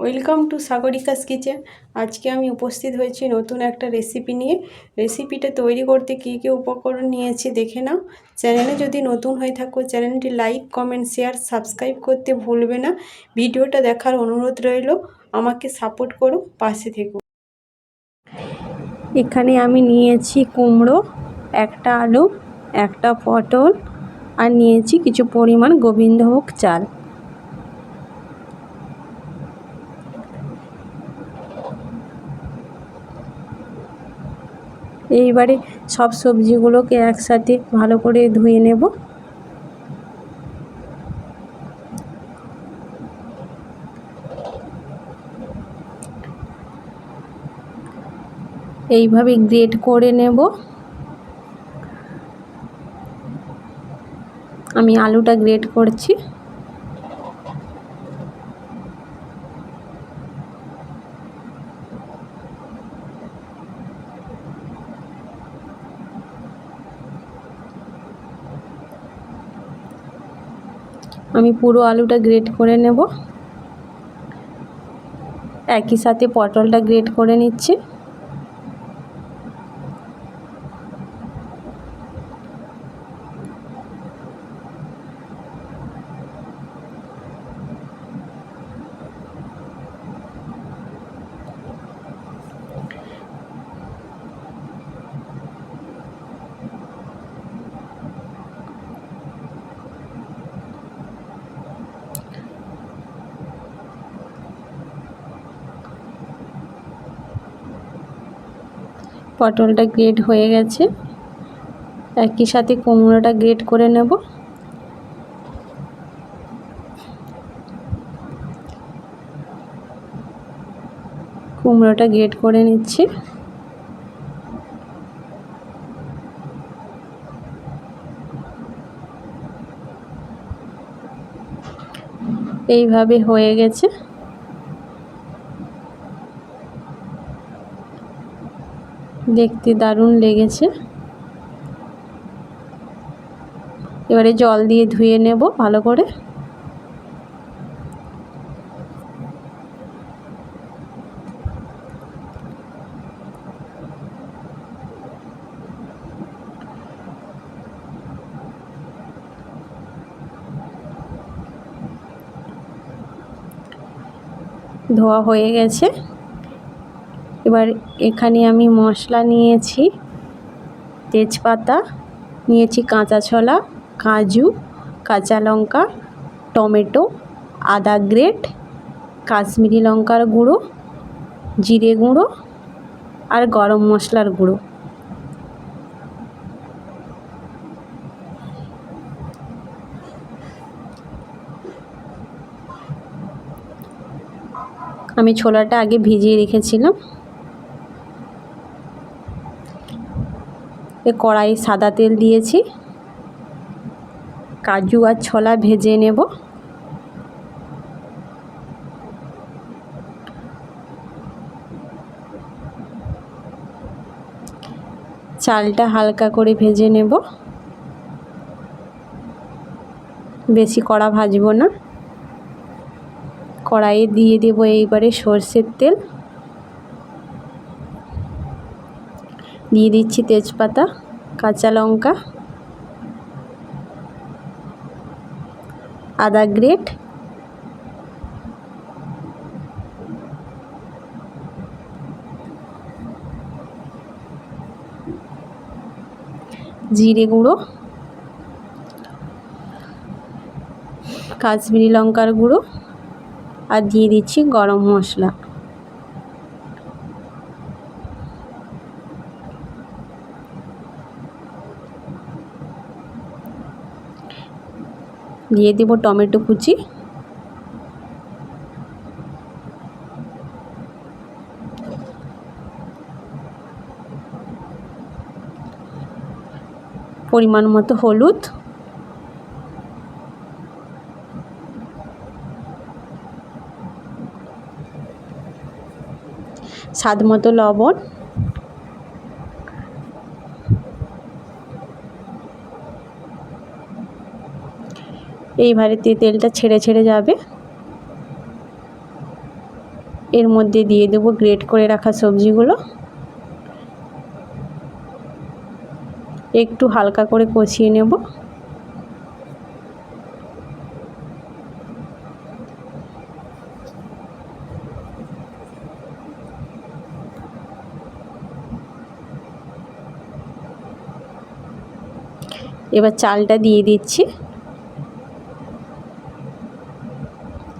Welcome to সাগরিকাস kitchen আজকে আমি উপস্থিত হয়েছি নতুন একটা রেসিপি নিয়ে। রেসিপিটা তৈরি করতে কী কী উপকরণ নিয়েছি দেখে নাও। চ্যানেলে যদি নতুন হয়ে থাকো চ্যানেলটি লাইক কমেন্ট শেয়ার সাবস্ক্রাইব করতে ভুলবে না। ভিডিওটা দেখার অনুরোধ রইল, আমাকে সাপোর্ট করো, পাশে থেকো। এখানে আমি নিয়েছি কুমড়ো, একটা আলু, একটা পটল, আর নিয়েছি কিছু পরিমাণ গোবিন্দভোগ চাল। এইবারে সব সবজিগুলোকে একসাথে ভালো করে ধুয়ে নেব। এইভাবে গ্রেট করে নেব। আমি আলুটা গ্রেট করছি। আমি পুরো আলুটা গ্রেট করে নেব। একই সাথে পটলটা গ্রেট করে নিচ্ছি। পটলটা গ্রেট হয়ে গেছে। একই সাথে কুমড়োটা গ্রেট করে নেব। কুমড়োটা গ্রেট করে নিচ্ছি। এইভাবে হয়ে গেছে। দেখতে দারুণ লেগেছে। এবারে জল দিয়ে ধুয়ে নেব ভালো করে। ধোয়া হয়ে গেছে। এবার এখানে আমি মশলা নিয়েছি, তেজপাতা, নিয়েছি কাঁচা ছোলা, কাজু, কাঁচা লঙ্কা, টমেটো, আদা গ্রেট, কাশ্মীরি লঙ্কার গুঁড়ো, জিরে গুঁড়ো আর গরম মশলার গুঁড়ো। আমি ছোলাটা আগে ভিজিয়ে রেখেছিলাম। কড়াই সাদা তেল দিয়েছি। কাজু আর ছোলা ভেজে নেব। চালটা হালকা করে ভেজে নেব। বেশি কড়া ভাজবো না। কড়াইয়ে দিয়ে দেব এইবারে সর্ষের তেল। দিয়ে দিচ্ছি তেজপাতা, কাঁচা লঙ্কা, আদা গ্রেট, জিরে গুঁড়ো, কাশ্মীরি লঙ্কার গুঁড়ো, আর দিয়ে দিচ্ছি গরম মশলা। দিয়ে দেব টমেটো কুচি। পরিমাণ মতো হলুদ। স্বাদ মতো লবণ। এইবারে তেলটা ছেড়ে ছেড়ে যাবে। এর মধ্যে দিয়ে দেবো গ্রেট করে রাখা সবজিগুলো। একটু হালকা করে কষিয়ে নেব। এবার চালটা দিয়ে দিচ্ছি।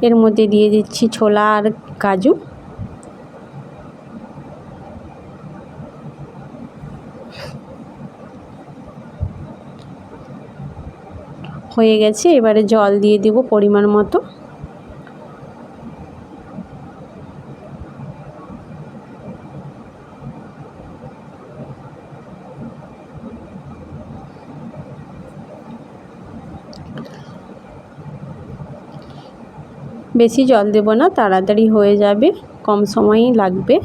এর মধ্যে দিয়ে দিচ্ছি ছোলা আর কাজু। হয়ে গেছে, এবারে জল দিয়ে দেব পরিমাণ মতো। বেশি জল দেব না, তাড়াতাড়ি হয়ে যাবে, কম সময়ই লাগবে।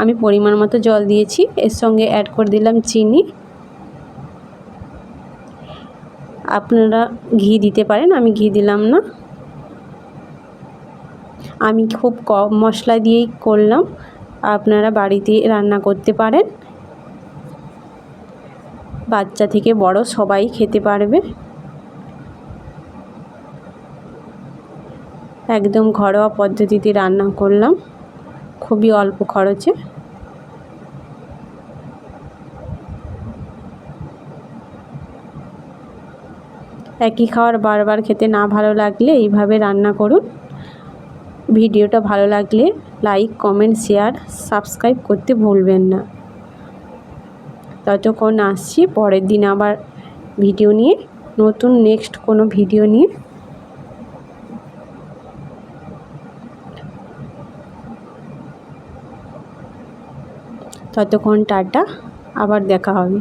আমি পরিমাণ মতো জল দিয়েছি, এর সঙ্গে অ্যাড করে দিলাম চিনি। আপনারা ঘি দিতে পারেন, আমি ঘি দিলাম না। আমি খুব কম মশলা দিয়েই করলাম, আপনারা বাড়িতে রান্না করতে পারেন। বাচ্চা থেকে বড় সবাই খেতে পারবে। একদম ঘরোয়া পদ্ধতিতে রান্না করলাম। খুবই অল্প খরচে। একই খাবার বারবার খেতে না ভালো লাগলে এইভাবে রান্না করুন। ভিডিওটা ভালো লাগলে লাইক, কমেন্ট, শেয়ার, সাবস্ক্রাইব করতে ভুলবেন না। ততক্ষণ আসছি, পরের দিন আবার ভিডিও নিয়ে, নতুন নেক্সট কোনো ভিডিও নিয়ে। ততক্ষণ টাটা আবার দেখা হবে।